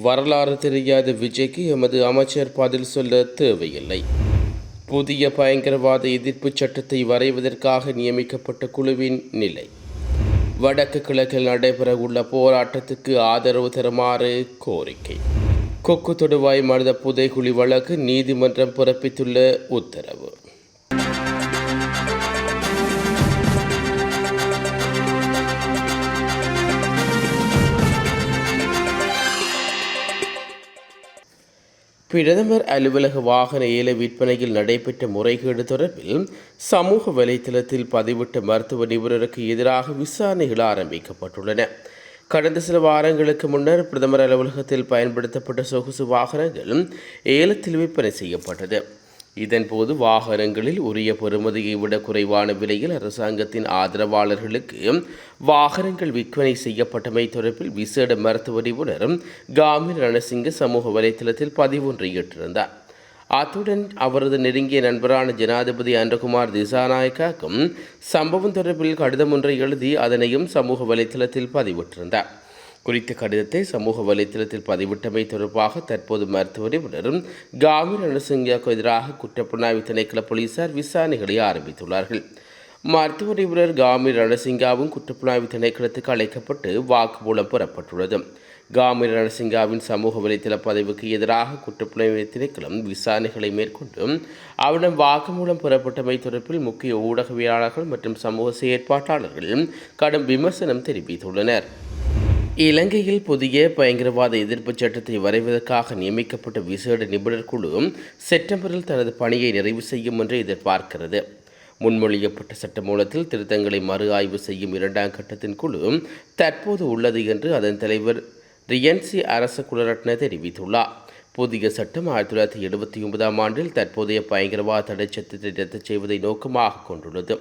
வரலாறு தெரியாத விஜய்க்கு எமது அமைச்சர் பதில் சொல்ல தேவையில்லை. புதிய பயங்கரவாத எதிர்ப்பு சட்டத்தை வரைவதற்காக நியமிக்கப்பட்ட குழுவின் நிலை. வடக்கு கிழக்கில் நடைபெறவுள்ள போராட்டத்துக்கு ஆதரவு தருமாறு கோரிக்கை. கொக்கு தொடுவாய் மனித புதைகுழி வழக்கு நீதிமன்றம் பிறப்பித்துள்ள உத்தரவு. பிரதமர் அலுவலக வாகன ஏல விற்பனையில் நடைபெற்ற முறைகேடு தொடர்பில் சமூக வலைத்தளத்தில் பதிவிட்ட மருத்துவ நிபுணருக்கு எதிராக விசாரணைகள் ஆரம்பிக்கப்பட்டுள்ளன. கடந்த சில வாரங்களுக்கு முன்னர் பிரதமர் அலுவலகத்தில் பயன்படுத்தப்பட்ட சொகுசு வாகனங்கள் ஏலத்தில் விற்பனை செய்யப்பட்டது. இதன்போது வாகனங்களில் உரிய பெறுமதியை விட குறைவான விலையில் அரசாங்கத்தின் ஆதரவாளர்களுக்கு வாகனங்கள் விற்பனை செய்யப்பட்டமை தொடர்பில் விசேட மருத்துவ நிபுணர் காமிர் ரணசிங்க சமூக வலைத்தளத்தில் பதிவொன்றை இட்டிருந்தார் அத்துடன் அவரது நெருங்கிய நண்பரான ஜனாதிபதி அன்றகுமார் திசாநாயக்காக்கும் சம்பவம் தொடர்பில் கடிதம் ஒன்றை எழுதி அதனையும் சமூக வலைத்தளத்தில் பதிவிட்டிருந்தார். குறித்த கடிதத்தை சமூக வலைத்தளத்தில் பதிவிட்டமை தொடர்பாக தற்போது மருத்துவ நிபுணரும் காமிர் ரணசிங்கியாவுக்கு எதிராக குற்றப்புலனாய்வு திணைக்கள போலீசார் விசாரணைகளை ஆரம்பித்துள்ளார்கள். மருத்துவ நிபுணர் காமிர் ரணசிங்காவும் குற்றப்புலனாய்வு திணைக்களத்துக்கு அழைக்கப்பட்டு வாக்குமூலம் பெறப்பட்டுள்ளது. காமிர் ரணசிங்காவின் சமூக வலைத்தள பதிவுக்கு எதிராக குற்றப்புலனாய்வு திணைக்களம் விசாரணைகளை மேற்கொண்டு அவரிடம் வாக்குமூலம் பெறப்பட்டமை தொடர்பில் முக்கிய ஊடகவியலாளர்கள் மற்றும் சமூக செயற்பாட்டாளர்கள் கடும் விமர்சனம் தெரிவித்துள்ளனர். இலங்கையில் புதிய பயங்கரவாத எதிர்ப்பு சட்டத்தை வரைவதற்காக நியமிக்கப்பட்ட விசேட நிபுணர் குழு செப்டம்பரில் தனது பணியை நிறைவு செய்யும் என்று எதிர்பார்க்கிறது. முன்மொழியப்பட்ட சட்டமூலத்தில் திருத்தங்களை மறு ஆய்வு செய்யும் இரண்டாம் கட்டத்தின் குழு தற்போது உள்ளது என்று அதன் தலைவர் ரியன்சி அரச குலரட்ன தெரிவித்துள்ளார். புதிய சட்டம் ஆயிரத்தி தொள்ளாயிரத்தி எழுபத்தி ஒன்பதாம் ஆண்டில் தற்போதைய பயங்கரவாத தடை சட்டத்தை ரத்து செய்வதை நோக்கமாக கொண்டுள்ளது.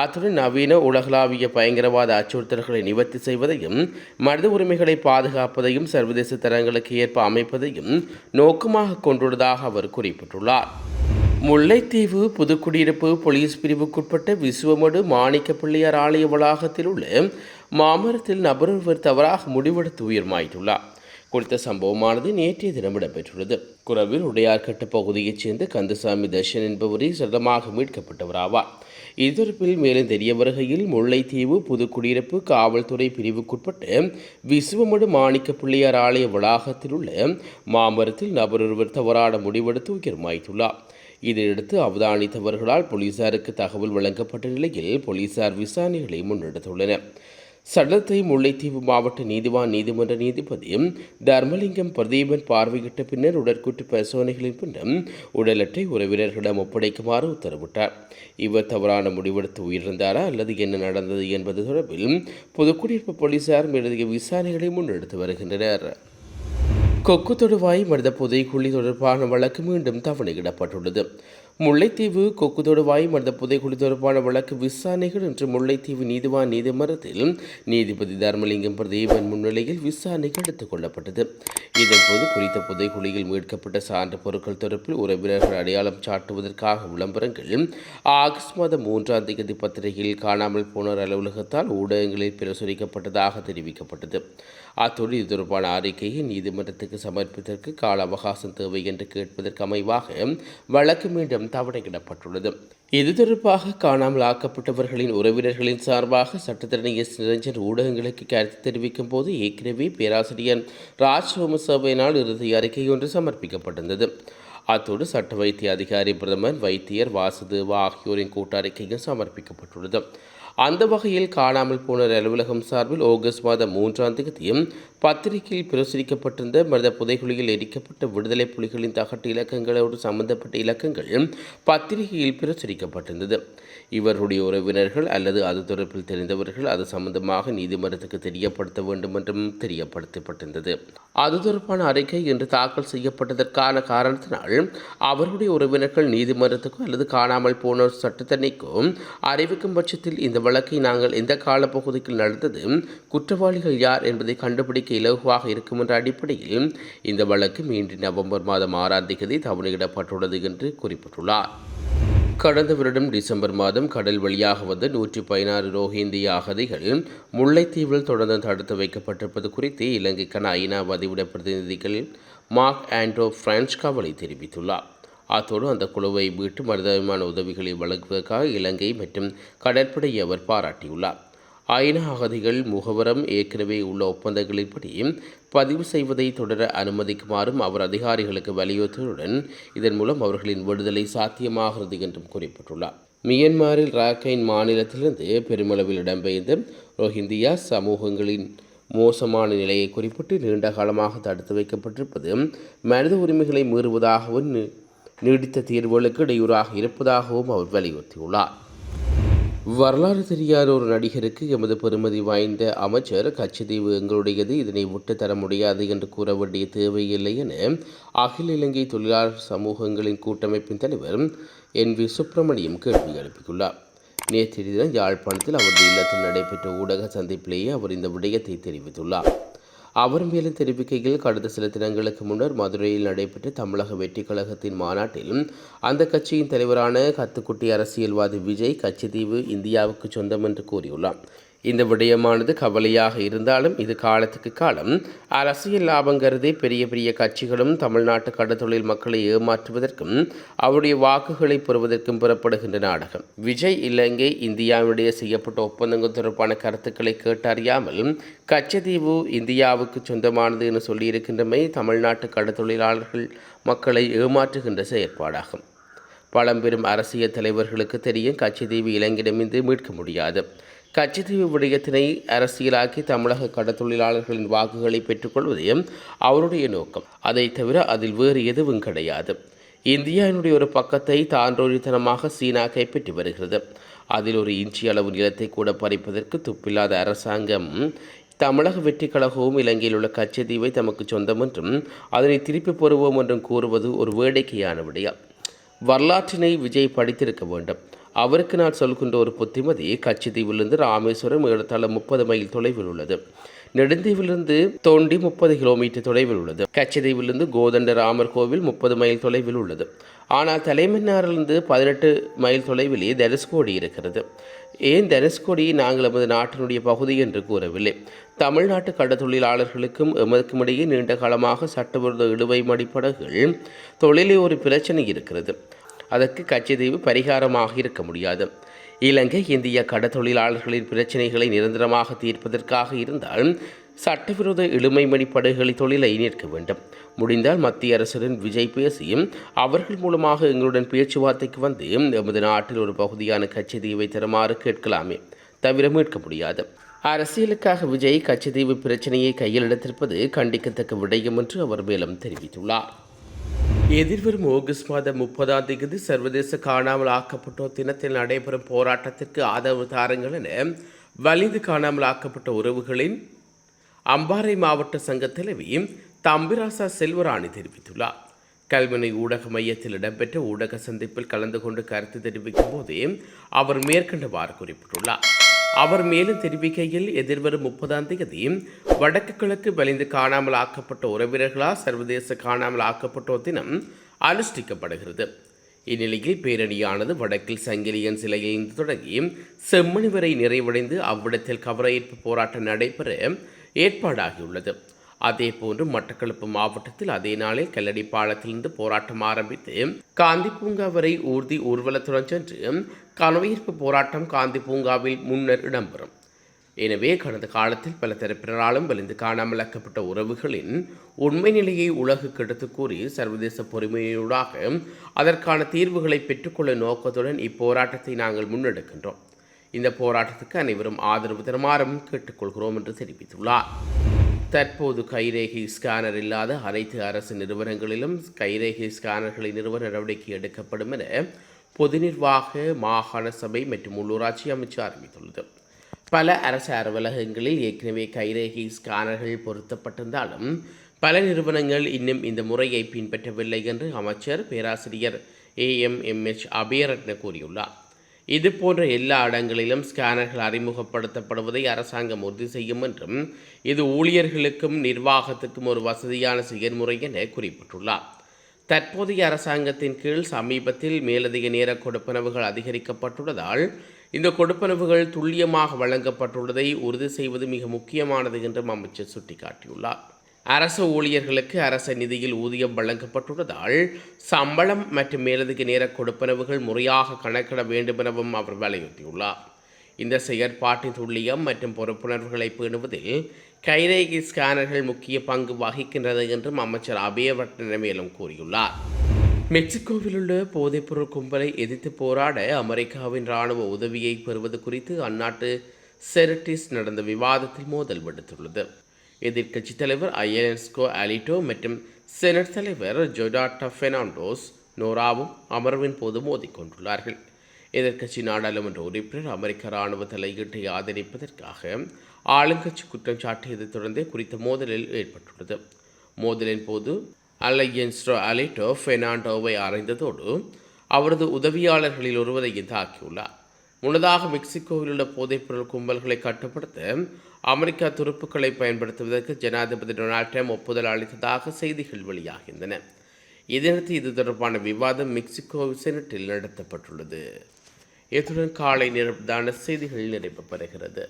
அத்துடன் நவீன உலகளாவிய பயங்கரவாத அச்சுறுத்தல்களை நிவர்த்தி செய்வதையும் மனித உரிமைகளை பாதுகாப்பதையும் சர்வதேச தரங்களுக்கு ஏற்ப அமைப்பதையும் நோக்கமாக கொண்டுள்ளதாக அவர் குறிப்பிட்டுள்ளார். முல்லைத்தீவு புதுக்குடியிருப்பு போலீஸ் பிரிவுக்குட்பட்ட விசுவமடு மாணிக்க பிள்ளையார் ஆலய வளாகத்தில் உள்ள மாமரத்தில் நபர் ஒருவர் தவறாக முடிவெடுத்து உயிர்மாயிட்டுள்ளார் குறித்த சம்பவமானது நேற்றைய தினம் இடம்பெற்றுள்ளது. குரவில் உடையார்கட்டு பகுதியைச் சேர்ந்த கந்தசாமி தர்ஷன் என்பவரே சடலமாக மீட்கப்பட்டவராவார். இது தொடர்பில் மேலும் தெரிய வருகையில் முல்லைத்தீவு புதுக்குடியிருப்பு காவல்துறை பிரிவுக்குட்பட்டு விசுவமடு மாணிக்க பிள்ளையார் ஆலய வளாகத்தில் உள்ள மாமரத்தில் நபர் ஒருவர் தவறான முடிவெடுத்து உயிர்மாய்த்துள்ளார் இதையடுத்து அவதானித்தவர்களால் போலீசாருக்கு தகவல் வழங்கப்பட்ட நிலையில் போலீசார் விசாரணைகளை முன்னெடுத்துள்ளனர். சடலத்தை முல்லைத்தீவு மாவட்ட நீதிவான் நீதிமன்ற நீதிபதி தர்மலிங்கம் பிரதீபன் பார்வையிட்ட பின்னர் உடற்கூட்டு பரிசோதனைகளின் பின்னர் உடலட்டை உறவினர்களிடம் ஒப்படைக்குமாறு உத்தரவிட்டார். இவர் தவறான முடிவெடுத்து உயிரிழந்தாரா அல்லது என்ன நடந்தது என்பது தொடர்பில் புதுக்குடியிருப்பு போலீசார் மேலதிக விசாரணைகளை முன்னெடுத்து வருகின்றனர். கொக்கு தொடுவாய் மனித புதைக்குழி தொடர்பான வழக்கு மீண்டும் தவணையிடப்பட்டுள்ளது. முல்லைத்தீவு கொக்குதொடுவாய் மனித புதைக்குழி தொடர்பான வழக்கு விசாரணைகள் இன்று முல்லைத்தீவு நீதிவான் நீதிமன்றத்தில் நீதிபதி தர்மலிங்கம் பிரதீபன் முன்னிலையில் விசாரணைக்கு எடுத்துக் கொள்ளப்பட்டது. இதன்போது குறித்த புதைக்குழியில் மீட்கப்பட்ட சான்று பொருட்கள் தொடர்பில் உறவினர்கள் அடையாளம் சாட்டுவதற்காக விளம்பரங்கள் ஆகஸ்ட் மாதம் மூன்றாம் தேதி பத்திரிகையில் காணாமல் போனோர் அலுவலகத்தால் ஊடகங்களில் பிரசுரிக்கப்பட்டதாக தெரிவிக்கப்பட்டது. அத்தோடு இது தொடர்பான அறிக்கையை நீதிமன்றத்துக்கு சமர்ப்பித்ததற்கு கால அவகாசம் தேவை என்று கேட்பதற்கு அமைவாக வழக்கு மீண்டும் தவணையிடப்பட்டுள்ளது. இது தொடர்பாக காணாமல் ஆக்கப்பட்டவர்களின் உறவினர்களின் சார்பாக சட்டத்தரணி எஸ். நிரஞ்சன் ஊடகங்களுக்கு கருத்து தெரிவிக்கும் போது ஏற்கனவே பேராசிரியர் ராஜ் சோமசேவையினால் இறுதி அறிக்கை ஒன்று சமர்ப்பிக்கப்பட்டிருந்தது. அத்தோடு சட்ட வைத்திய அதிகாரி பிரதமர் வைத்தியர் வாசுதேவா ஆகியோரின் கூட்டறிக்கையும் சமர்ப்பிக்கப்பட்டுள்ளது. அந்த வகையில் காணாமல் போன அலுவலகம் சார்பில் ஆகஸ்ட் மாதம் மூன்றாம் தேதியும் பத்திரிகையில் பிரசுரிக்கப்பட்டிருந்த மனித புதைகுழியில் எரிக்கப்பட்ட விடுதலை புலிகளின் தகட்டு இலக்கங்களோடு சம்பந்தப்பட்ட இலக்கங்கள் பத்திரிகையில் பிரசுரிக்கப்பட்டிருந்தது. இவர்களுடைய உறவினர்கள் அல்லது அது தொடர்பில் தெரிந்தவர்கள் அது சம்பந்தமாக நீதிமன்றத்துக்கு தெரியப்படுத்த வேண்டும் என்றும் தெரியப்படுத்தப்பட்டிருந்தது. அது தொடர்பான அறிக்கை இன்று தாக்கல் செய்யப்பட்டதற்கான காரணத்தினால் அவருடைய உறவினர்கள் நீதிமன்றத்துக்கோ அல்லது காணாமல் போனோர் சட்டத்தன்னைக்கோ அறிவிக்கும் பட்சத்தில் இந்த வழக்கை நாங்கள் எந்த காலப்பகுதியில் நடந்தது குற்றவாளிகள் யார் என்பதை கண்டுபிடிக்க இலகுவாக இருக்கும் என்ற அடிப்படையில் இந்த வழக்கு மீண்டும் நவம்பர் மாதம் ஆறாம் தேதி தவணையிடப்பட்டுள்ளது என்று குறிப்பிட்டுள்ளார். கடந்த வருடம் டிசம்பர் மாதம் கடல் வழியாக வந்த நூற்றி பதினாறு ரோஹிந்திய அகதிகள் முல்லைத்தீவில் தொடர்ந்து தடுத்து வைக்கப்பட்டிருப்பது குறித்து இலங்கைக்கான ஐநா பதிவிட பிரதிநிதிகள் மார்க் ஆண்ட்ரோ பிரான்ஸ் கவலை தெரிவித்துள்ளார். அத்தோடு அந்த குழுவை மீட்டு மனிதாபிமான உதவிகளை வழங்குவதற்காக இலங்கை மற்றும் கடற்படையை அவர் பாராட்டியுள்ளார். ஐநா அகதிகள் முகவரம் ஏற்கனவே உள்ள ஒப்பந்தங்களின்படி பதிவு செய்வதை தொடர அனுமதிக்குமாறும் அவர் அதிகாரிகளுக்கு வலியுறுத்தியுடன் இதன் மூலம் அவர்களின் விடுதலை சாத்தியமாகிறது என்றும் குறிப்பிட்டுள்ளார். மியன்மாரில் ராக்கைன் மாநிலத்திலிருந்து பெருமளவில் இடம்பெயர்ந்த ரோஹிந்தியா சமூகங்களின் மோசமான நிலையை குறிப்பிட்டு நீண்ட காலமாக தடுத்து வைக்கப்பட்டிருப்பது மனித உரிமைகளை மீறுவதாகவும் நீடித்த தீர்வுகளுக்கு இடையூறாக இருப்பதாகவும் அவர் வலியுறுத்தியுள்ளார். வரலாறு தெரியாத ஒரு நடிகருக்கு எமது பெருமதி வாய்ந்த அமைச்சர் கச்சதீவு எங்களுடையது இதனை விட்டு தர முடியாது என்று கூற வேண்டிய தேவையில்லை என அகில இலங்கை தொழிலாளர் சமூகங்களின் கூட்டமைப்பின் தலைவர் என் வி சுப்பிரமணியம் கேள்வி எழுப்பியுள்ளார். நேற்று தினம் யாழ்ப்பாணத்தில் அவரது இல்லத்தில் நடைபெற்ற ஊடக சந்திப்பிலேயே அவர் இந்த விடயத்தை தெரிவித்துள்ளார். அவர் மேலும் தெரிவிக்கையில் கடந்த சில தினங்களுக்கு முன்னர் மதுரையில் நடைபெற்ற தமிழக வெற்றிக் கழகத்தின் மாநாட்டில் அந்த கட்சியின் தலைவரான கத்துக்குட்டி அரசியல்வாதி விஜய் கட்சித்தீவு இந்தியாவுக்கு சொந்தம் என்று கூறியுள்ளார். இந்த விடயமானது கவலையாக இருந்தாலும் இது காலத்துக்கு காலம். அரசியல் லாபம் கருதி பெரிய பெரிய கட்சிகளும் தமிழ்நாட்டு கடத்தொழில் மக்களை ஏமாற்றுவதற்கும் அவருடைய வாக்குகளை பெறுவதற்கும் புறப்படுகின்ற நாடகம். விஜய் இலங்கை இந்தியாவிடையே செய்யப்பட்ட ஒப்பந்தங்கள் தொடர்பான கருத்துக்களை கேட்டறியாமல் கச்சதீவு இந்தியாவுக்கு சொந்தமானது என சொல்லியிருக்கின்றமை தமிழ்நாட்டு கடத்தொழிலாளர்கள் மக்களை ஏமாற்றுகின்ற செயற்பாடாகும். பழம்பெரும் அரசியல் தலைவர்களுக்கு தெரியும் கச்சதீவு இலங்கையிடமிருந்து மீட்க முடியாது. கச்சத்தீவு விடயத்தினை அரசியலாக்கி தமிழக கடத்தொழிலாளர்களின் வாக்குகளை பெற்றுக்கொள்வதே அவருடைய நோக்கம். அதை தவிர அதில் வேறு எதுவும் கிடையாது. இந்தியாவினுடைய ஒரு பக்கத்தை தாண்டோரித்தனமாக சீனா கைப்பற்றி வருகிறது. அதில் ஒரு இன்ச்சி அளவு நிலத்தை கூட பறிப்பதற்கு துப்பில்லாத அரசாங்கம் தமிழக வெற்றி கழகமும் இலங்கையில் உள்ள கச்சதீவை தமக்கு சொந்தம் என்றும் அதனை திருப்பி பெறுவோம் என்றும் கூறுவது ஒரு வேடிக்கையான விடயம். வரலாற்றினை விஜய் படித்திருக்க வேண்டும். அவருக்கு நான் சொல்கின்ற ஒரு புத்திமதி கச்சிதீவிலிருந்து ராமேஸ்வரம் ஏறத்தாழ முப்பது மைல் தொலைவில் உள்ளது. நெடுந்தீவிலிருந்து தோண்டி முப்பது கிலோமீட்டர் தொலைவில் உள்ளது. கச்சதீவிலிருந்து கோதண்ட ராமர் கோவில் முப்பது மைல் தொலைவில் உள்ளது. ஆனால் தலைமன்னாரிலிருந்து பதினெட்டு மைல் தொலைவிலே தனுஷ்கோடி இருக்கிறது. ஏன் தனுஷ்கோடி நாங்கள் எமது நாட்டினுடைய பகுதி என்று கூறவில்லை. தமிழ்நாட்டு கடற்தொழிலாளர்களுக்கும் எமதுக்கும் இடையே நீண்ட காலமாக சட்டவிரோத இழுவை மடிப்படகுகள் தொழிலே ஒரு பிரச்சனை இருக்கிறது. அதற்கு கச்சதீவு பரிகாரமாக இருக்க முடியாது. இலங்கை இந்திய கடத்தொழிலாளர்களின் பிரச்சனைகளை நிரந்தரமாக தீர்ப்பதற்காக இருந்தால் சட்டவிரோத இழுமைமணி படகுகளை தொழிலை நிற்க வேண்டும். முடிந்தால் மத்திய அரசுடன் விஜய் பேசியும் அவர்கள் மூலமாக எங்களுடன் பேச்சுவார்த்தைக்கு வந்து எமது நாட்டில் ஒரு பகுதியான கச்சதீவை தருமாறு கேட்கலாமே தவிர மீட்க முடியாது. அரசியலுக்காக விஜய் கச்சதீவு பிரச்சனையை கையில் எடுத்திருப்பது கண்டிக்கத்தக்க விடயம் என்று அவர் மேலும் தெரிவித்துள்ளார். எதிர்வரும் ஆகஸ்ட் மாதம் முப்பதாம் தேதி சர்வதேச காணாமல் ஆக்கப்பட்டோர் தினத்தில் நடைபெறும் போராட்டத்திற்கு ஆதரவு தாருங்கள் என வலிந்து காணாமல் ஆக்கப்பட்ட உறவுகளின் அம்பாறை மாவட்ட சங்க தலைவி தம்பிராசா செல்வராணி தெரிவித்துள்ளார். கல்வினை ஊடக மையத்தில் இடம்பெற்ற ஊடக சந்திப்பில் கலந்து கொண்டு கருத்து தெரிவிக்கும் போதே அவர் மேற்கண்டவாறு குறிப்பிட்டுள்ளார். அவர் மேலும் தெரிவிக்கையில் எதிர்வரும் முப்பதாம் தேதி வடக்கு கிழக்கு வலிந்து காணாமல் ஆக்கப்பட்ட உறவினர்களால் சர்வதேச காணாமல் ஆக்கப்பட்டோர் தினம் அனுஷ்டிக்கப்படுகிறது. இந்நிலையில் பேரணியானது வடக்கில் சங்கிலியன் சிலையிலிருந்து தொடங்கி செம்மணி வரை நிறைவடைந்து அவ்விடத்தில் கவரயேற்பு போராட்டம் நடைபெற ஏற்பாடாகியுள்ளது. அதேபோன்று மட்டக்களப்பு மாவட்டத்தில் அதே நாளில் கல்லடி பாலத்திலிருந்து போராட்டம் ஆரம்பித்து காந்தி பூங்கா வரை ஊர்தி ஊர்வலத்துடன் சென்று கனவீர்ப்பு போராட்டம் காந்தி பூங்காவில் முன்னர் இடம்பெறும். எனவே கடந்த காலத்தில் பல தரப்பினராலும் வலிந்து காணாமலாக்கப்பட்ட உறவுகளின் உண்மை நிலையை உலகுக்கு எடுத்துக் கூறி சர்வதேச பொறுமையூடாக அதற்கான தீர்வுகளை பெற்றுக்கொள்ள நோக்கத்துடன் இப்போராட்டத்தை நாங்கள் முன்னெடுக்கின்றோம். இந்த போராட்டத்துக்கு அனைவரும் ஆதரவு தருமாறும் கேட்டுக்கொள்கிறோம் என்று தெரிவித்துள்ளார். தற்போது கைரேகை ஸ்கேனர் இல்லாத அனைத்து அரசு நிறுவனங்களிலும் கைரேகை ஸ்கேனர்களை நிறுவ நடவடிக்கை எடுக்கப்படும் என பொது நிர்வாக மாகாண சபை மற்றும் உள்ளூராட்சி அமைச்சு அறிவித்துள்ளது. பல அரசு அலுவலகங்களில் ஏற்கனவே கைரேகை ஸ்கேனர்கள் பொருத்தப்பட்டிருந்தாலும் பல நிறுவனங்கள் இன்னும் இந்த முறையை பின்பற்றவில்லை என்று அமைச்சர் பேராசிரியர் ஏஎம்எம்எச் அபயரட்ன கூறியுள்ளார். இது போன்ற எல்லா இடங்களிலும் ஸ்கேனர்கள் அறிமுகப்படுத்தப்படுவதை அரசாங்கம் உறுதி செய்யும் என்றும் இது ஊழியர்களுக்கும் நிர்வாகத்துக்கும் ஒரு வசதியான செயல்முறை என குறிப்பிட்டுள்ளார். தற்போதைய அரசாங்கத்தின் கீழ் சமீபத்தில் மேலதிக நேர கொடுப்பனவுகள் அதிகரிக்கப்பட்டுள்ளதால் இந்த கொடுப்பனவுகள் துல்லியமாக வழங்கப்பட்டுள்ளதை உறுதி செய்வது மிக முக்கியமானது என்றும் அமைச்சர் சுட்டிக்காட்டியுள்ளார். அரசு ஊழியர்களுக்கு அரச நிதியில் ஊதியம் வழங்கப்பட்டுள்ளதால் சம்பளம் மற்றும் மேலதிக நேர கொடுப்பனவுகள் முறையாக கணக்கிட வேண்டும் எனவும் அவர் வலியுறுத்தியுள்ளார். இந்த செயற்பாட்டின் துல்லியம் மற்றும் பொறுப்புணர்வுகளை பேணுவதில் கைரேகை ஸ்கேனர்கள் முக்கிய பங்கு வகிக்கின்றது என்றும் அமைச்சர் அபயவர்த்தன மேலும் கூறியுள்ளார். மெக்சிகோவில் உள்ள போதைப்பொருள் கும்பலை எதிர்த்து போராட அமெரிக்காவின் இராணுவ உதவியை பெறுவது குறித்து அந்நாட்டு செரட்டிஸ் நடந்த விவாதத்தில் மோதல் விடுத்துள்ளது. எதிர்க்கட்சி தலைவர் அயலன்ஸ்கோ அலிட்டோ மற்றும் செனட் தலைவர் ஜொடாட்டா பெர்னாண்டோஸ் நோராவும் அமர்வின் போது மோதிக்கொண்டுள்ளார்கள். எதிர்க்கட்சி நாடாளுமன்ற உறுப்பினர் அமெரிக்க இராணுவ தலையீட்டை ஆதரிப்பதற்காக ஆளுங்கட்சி குற்றம் சாட்டியதைத் தொடர்ந்தே குறித்த மோதலில் ஏற்பட்டுள்ளது. மோதலின் போது அலையன்ஸ்ரோ அலிட்டோ ஃபெர்னாண்டோவை அறைந்ததோடு அவரது உதவியாளர்களில் ஒருவரையும் தாக்கியுள்ளார். முன்னதாக மெக்சிகோவில் உள்ள போதைப்பொருள் கும்பல்களை கட்டுப்படுத்த அமெரிக்கா துருப்புக்களை பயன்படுத்துவதற்கு ஜனாதிபதி டொனால்ட் ட்ரம்ப் ஒப்புதல் அளித்ததாக செய்திகள் வெளியாகின்றன. இதனிடத்து இது தொடர்பான விவாதம் மெக்சிகோ செனட்டில் நடத்தப்பட்டுள்ளது. இத்துடன் காலை நேர பிரதான செய்திகள் நிறைவு பெறுகிறது.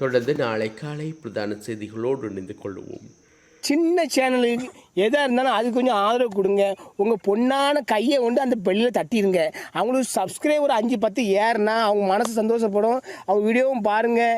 தொடர்ந்து நாளை காலை பிரதான செய்திகளோடு இணைந்து கொள்வோம். சின்ன சேனலுக்கு எதாக இருந்தாலும் அது கொஞ்சம் ஆதரவு கொடுங்க. உங்கள் பொண்ணான கையை கொண்டு அந்த பெல்லில் தட்டிடுங்க அவங்களுக்கு சப்ஸ்கிரைபர் அஞ்சு பத்து ஏறுனா அவங்க மனசு சந்தோஷப்படும். அவங்க வீடியோவும் பாருங்கள்